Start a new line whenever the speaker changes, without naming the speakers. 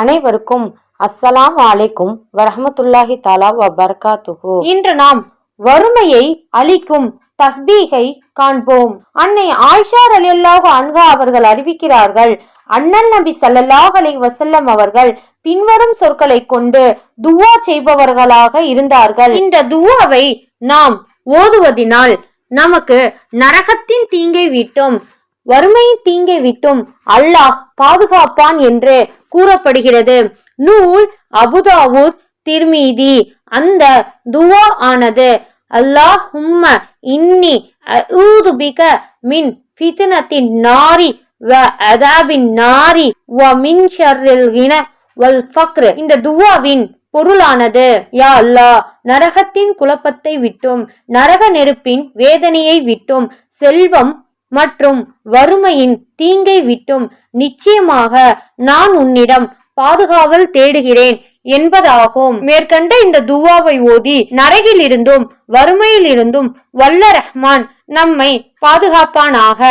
அனைவருக்கும் அஸ்ஸலாம் அலைக்கும் வரஹமத்துல்லாஹி தாலா வபர்காத்துகு இன்று நாம் வறுமையை அளிக்கும் தஸ்பீகை காண்போம். அன்னை ஆயிஷா ரலியல்லாஹு அன்ஹா அவர்கள் அறிவிக்கிறார்கள் அண்ணன் நபி ஸல்லல்லாஹு அலைஹி வசல்லம் அவர்கள் பின்வரும் சொற்களை கொண்டு துவா செய்பவர்களாக இருந்தார்கள். இந்த துவாவை நாம் ஓதுவதினால் நமக்கு நரகத்தின் தீங்கை விட்டும் வறுமையின் தீங்கை விட்டும் அல்லாஹ் பாதுகாப்பான் என்று கூறப்படுகிறது. நூல் அபுதாவுத் திர்மீதி. அந்த துவா ஆனது அல்லாஹும்ம இன்னி அஊதுபிக மின் ஃபித்னத்தின் நாரி வ அதாபின் நாரி வ மின் ஷர்ரில் கின வல் ஃபக்ர். இந்த துவாவின் பொருளானது யா அல்லாஹ் நரகத்தின் குழப்பத்தை விட்டும் நரக நெருப்பின் வேதனையை விட்டும் செல்வம் மற்றும் வறுமையின் தீங்கை விட்டும் நிச்சயமாக நான் உன்னிடம் பாதுகாவல் தேடுகிறேன் என்பதாகும். மேற்கண்ட இந்த துவாவை ஓதி நரகிலிருந்தும் வறுமையிலிருந்தும் வல்ல ரஹ்மான் நம்மை பாதுகாப்பானாக.